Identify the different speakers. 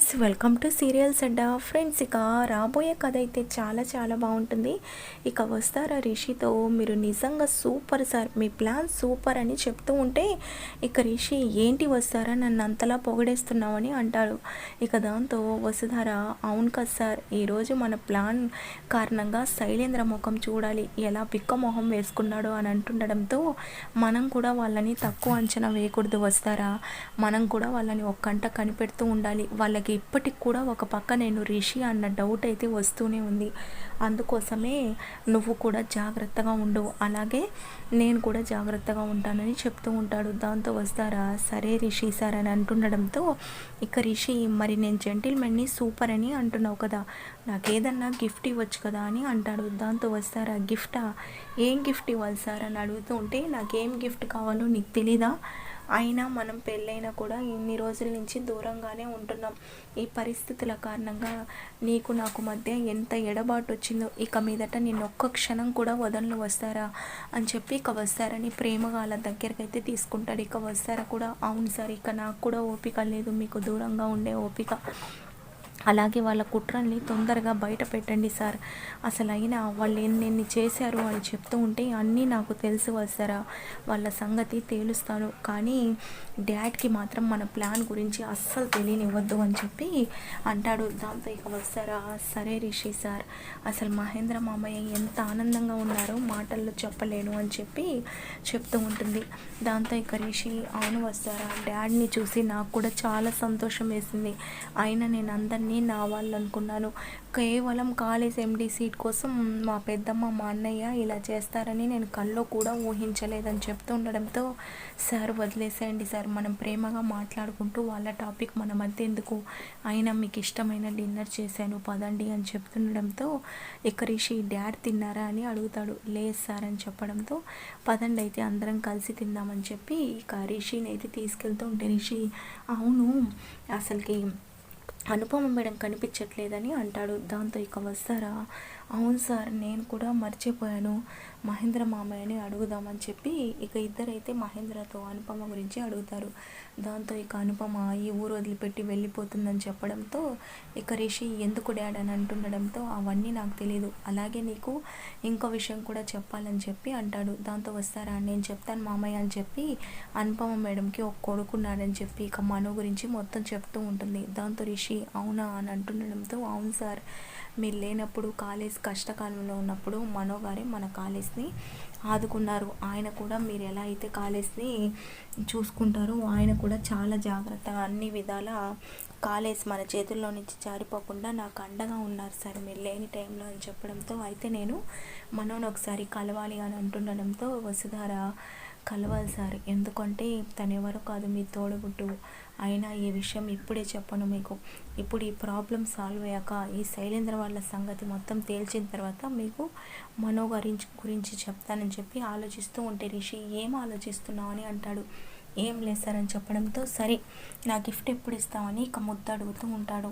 Speaker 1: Friends welcome to serials అడ్డ friends. ఇక రాబోయే కథ అయితే చాలా చాలా బాగుంటుంది. ఇక వస్తారా రిషితో? మీరు నిజంగా సూపర్ సార్. మీ ప్లాన్ సూపర్ అని చెప్తూ ఉంటే ఇక రిషి ఏంటి వస్తారా? నన్ను అంతలా పొగడేస్తున్నామని అంటాడు. ఇక దాంతో వసుధార అవును కదా సార్. ఈరోజు మన ప్లాన్ కారణంగా శైలేంద్ర ముఖం చూడాలి. ఎలా పిక్క మొహం వేసుకున్నాడో అని అంటుండడంతో మనం కూడా వాళ్ళని తక్కువ అంచనా వేయకూడదు వస్తారా? మనం కూడా వాళ్ళని ఒక్కంట కనిపెడుతూ ఉండాలి. వాళ్ళకి ఇప్పటికి కూడా ఒక పక్క నేను రిషి అన్న డౌట్ అయితే వస్తూనే ఉంది. అందుకోసమే నువ్వు కూడా జాగ్రత్తగా ఉండు. అలాగే నేను కూడా జాగ్రత్తగా ఉంటానని చెప్తూ ఉంటాడు. దాంతో వస్తారా? సరే రిషి సార్ అని అంటుండడంతో ఇక రిషి మరి నేను జెంటిల్మెన్ని సూపర్ అని అంటున్నావు కదా. నాకేదన్నా గిఫ్ట్ ఇవ్వచ్చు కదా అని అంటాడు. దాంతో వస్తారా? గిఫ్టా? ఏం గిఫ్ట్ ఇవ్వాలి సార్? అని అడుగుతూ ఉంటే నాకేం గిఫ్ట్ కావాలో నీకు తెలీదా? అయినా మనం పెళ్ళైనా కూడా ఇన్ని రోజుల నుంచి దూరంగానే ఉంటున్నాం. ఈ పరిస్థితుల కారణంగా నీకు నాకు మధ్య ఎంత ఎడబాటు వచ్చిందో ఇక మీదట నేను ఒక్క క్షణం కూడా వదనలు వస్తారా? అని చెప్పి ఇక వస్తారని ప్రేమగా వాళ్ళ దగ్గరికి అయితే తీసుకుంటాడు. ఇక వస్తారా కూడా? అవును సార్ ఇక నాకు కూడా ఓపిక లేదు. మీకు దూరంగా ఉండే ఓపిక. అలాగే వాళ్ళ కుట్రల్ని తొందరగా బయట పెట్టండి సార్. అసలు అయినా వాళ్ళు ఎన్నెన్ని చేశారు అని చెప్తూ ఉంటే అన్నీ నాకు తెలిసి వస్తారా? వాళ్ళ సంగతి తేలుస్తాను. కానీ డాడ్కి మాత్రం మన ప్లాన్ గురించి అస్సలు తెలియనివ్వద్దు అని చెప్పి అంటాడు. దాంతో ఇక వస్తారా? సరే రిషి సార్. అసలు మహేంద్ర మామయ్య ఎంత ఆనందంగా ఉన్నారో మాటల్లో చెప్పలేను అని చెప్పి చెప్తూ ఉంటుంది. దాంతో ఇక రిషి అవును వస్తారా? డాడ్ని చూసి నాకు కూడా చాలా సంతోషం వేసింది. అయినా నేను అందరినీ అన్నీ నా వాళ్ళు అనుకున్నాను కేవలం కాలేజ్ ఎండి సీట్ కోసం మా పెద్దమ్మ మా అన్నయ్య ఇలా చేస్తారని నేను కల్లో కూడా ఊహించలేదని చెప్తూ ఉండడంతో సార్ వదిలేసేయండి సార్ మనం ప్రేమగా మాట్లాడుకుంటూ వాళ్ళ టాపిక్ మన మధ్య ఎందుకు? అయినా మీకు ఇష్టమైన డిన్నర్ చేశాను పదండి అని చెప్తుండడంతో ఇక రిషి డాడ్ తిన్నారా? అని అడుగుతాడు. లేదు సార్ అని చెప్పడంతో పదండి అయితే అందరం కలిసి తిందామని చెప్పి ఇక రిషిని అయితే తీసుకెళ్తూ ఉంటే రిషి అవును అసలుకి అనుపమ మేడం కనిపించట్లేదని అంటాడు. దాంతో ఇక వస్తారా? అవును సార్ నేను కూడా మర్చిపోయాను. మహేంద్ర మామయ్యని అడుగుదామని చెప్పి ఇక ఇద్దరైతే మహేంద్రతో అనుపమ గురించి అడుగుతారు. దాంతో ఇక అనుపమ ఈ ఊరు వదిలిపెట్టి వెళ్ళిపోతుందని చెప్పడంతో ఇక రిషి ఎందుకు డాడ్ అని అంటుండడంతో అవన్నీ నాకు తెలియదు అలాగే నీకు ఇంకో విషయం కూడా చెప్పాలని చెప్పి అంటాడు. దాంతో వస్తారా? నేను చెప్తాను మామయ్య అని చెప్పి అనుపమ మేడంకి ఒక కొడుకున్నాడని చెప్పి ఇక మనో గురించి మొత్తం చెప్తూ ఉంటుంది. దాంతో రిషి అవునా అని అంటుండడంతో అవును సార్ మీరు లేనప్పుడు కాలేజ్ కష్టకాలంలో ఉన్నప్పుడు మనో గారే మన కాలేజ్ని ఆదుకున్నారు. ఆయన కూడా మీరు ఎలా అయితే కాలేజ్ని చూసుకుంటారో ఆయన కూడా చాలా జాగ్రత్తగా అన్ని విధాల కాలేజ్ మన చేతుల్లో నుంచి జారిపోకుండా నాకు అండగా ఉన్నారు సార్ మీరు లేని టైంలో అని చెప్పడంతో అయితే నేను మనోని ఒకసారి కలవాలి అని అంటుండడంతో వసుధార కలవాలి సార్ ఎందుకంటే తను ఎవరో కాదు మీ తోడబుట్టు అయినా ఈ విషయం ఇప్పుడే చెప్పను మీకు. ఇప్పుడు ఈ ప్రాబ్లం సాల్వ్ అయ్యాక ఈ శైలేంద్ర వాళ్ళ సంగతి మొత్తం తేల్చిన తర్వాత మీకు మనో గురించి గురించి చెప్తానని చెప్పి ఆలోచిస్తూ ఉంటే రిషి ఏం ఆలోచిస్తున్నావు అని అంటాడు. ఏం లేదు సార్ అని చెప్పడంతో సరే నా గిఫ్ట్ ఎప్పుడు ఇస్తామని ఇక ముద్ద అడుగుతూ ఉంటాడు.